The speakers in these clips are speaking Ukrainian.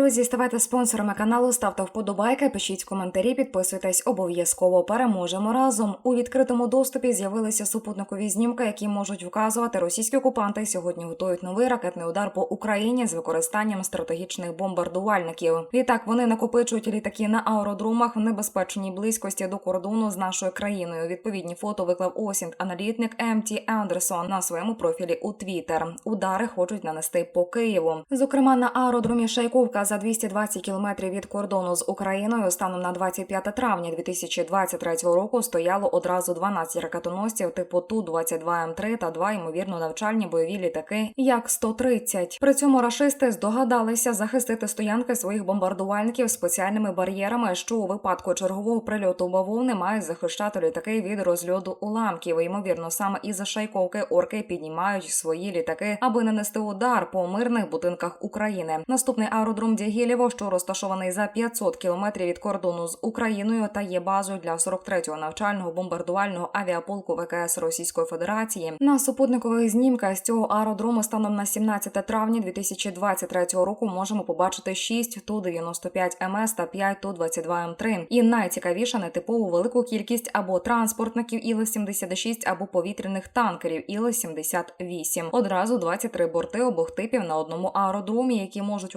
Друзі, ставайте спонсорами каналу, ставте вподобайки, пишіть коментарі, підписуйтесь обов'язково. Переможемо разом. У відкритому доступі з'явилися супутникові знімки, які можуть вказувати російські окупанти. Сьогодні готують новий ракетний удар по Україні з використанням стратегічних бомбардувальників. Відтак вони накопичують літаки на аеродромах в небезпечній близькості до кордону з нашою країною. Відповідні фото виклав осінт аналітник МТ Андерсон на своєму профілі у Твіттер. Удари хочуть нанести по Києву. Зокрема, на аеродромі Шайковка за 220 кілометрів від кордону з Україною станом на 25 травня 2023 року стояло одразу 12 ракетоносців типу Ту-22М3 та два ймовірно навчальні бойові літаки Як-130. При цьому рашисти здогадалися захистити стоянки своїх бомбардувальників спеціальними бар'єрами, що у випадку чергового прильоту бавовни мають захищати літаки від розльоду уламків. Ймовірно, саме із Шайковки орки піднімають свої літаки, аби нанести удар по мирних будинках України. Наступний аеродром Дягілєво, що розташований за 500 кілометрів від кордону з Україною, та є базою для 43-го навчального бомбардувального авіаполку ВКС Російської Федерації. На супутникових знімках з цього аеродрому станом на 17 травня 2023 року можемо побачити 6 Ту-95 МС та 5 Ту-22М3. І найцікавіше нетипову велику кількість або транспортників Іл-76, або повітряних танкерів Іл-78. Одразу 23 борти обох типів на одному аеродромі, які можуть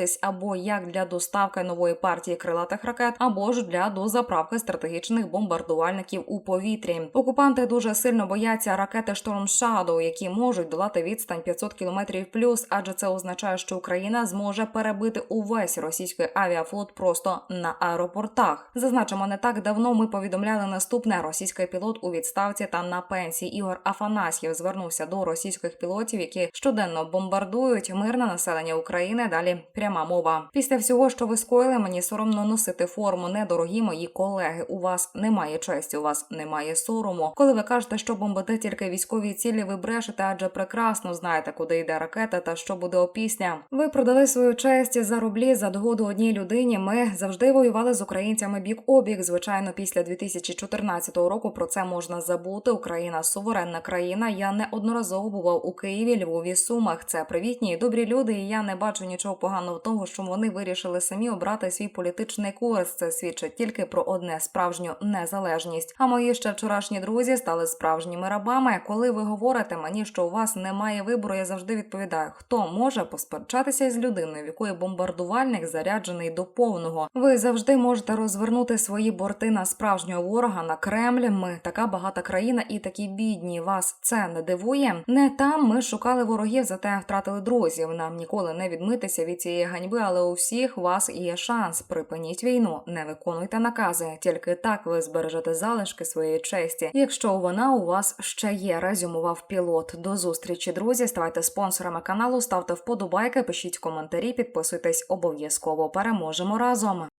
використовуватись або як для доставки нової партії крилатих ракет, або ж для дозаправки стратегічних бомбардувальників у повітрі. Окупанти дуже сильно бояться ракети Storm Shadow, які можуть долати відстань 500 кілометрів плюс, адже це означає, що Україна зможе перебити увесь російський авіафлот просто на аеропортах. Зазначимо, не так давно ми повідомляли наступне: російський пілот у відставці та на пенсії Ігор Афанасьєв звернувся до російських пілотів, які щоденно бомбардують мирне населення України. Далі пряма мова. Після всього, що ви скоїли, мені соромно носити форму. Недорогі мої колеги. У вас немає честі, у вас немає сорому. Коли ви кажете, що бомбите тільки військові цілі, ви брешете, адже прекрасно знаєте, куди йде ракета та що буде опісля. Ви продали свою честь за рублі за догоду одній людині. Ми завжди воювали з українцями бік обік. Звичайно, після 2014 року про це можна забути. Україна суверенна країна. Я неодноразово бував у Києві, Львові, Сумах. Це привітні і добрі люди. І я не бачу нічого поганого тому, що вони вирішили самі обрати свій політичний курс. Це свідчить тільки про одне справжню незалежність. А мої ще вчорашні друзі стали справжніми рабами. Коли ви говорите мені, що у вас немає вибору, я завжди відповідаю, хто може посперечатися із людиною, в якої бомбардувальник заряджений до повного. Ви завжди можете розвернути свої борти на справжнього ворога на Кремль. Ми така багата країна і такі бідні. Вас це не дивує? Не там ми шукали ворогів, зате втратили друзів. Нам ніколи не відмитися від цієї ганьби, але у всіх вас є шанс. Припиніть війну, не виконуйте накази. Тільки так ви збережете залишки своєї честі, якщо вона у вас ще є. Резюмував пілот. До зустрічі, друзі. Ставайте спонсорами каналу, ставте вподобайки, пишіть коментарі, підписуйтесь обов'язково. Переможемо разом.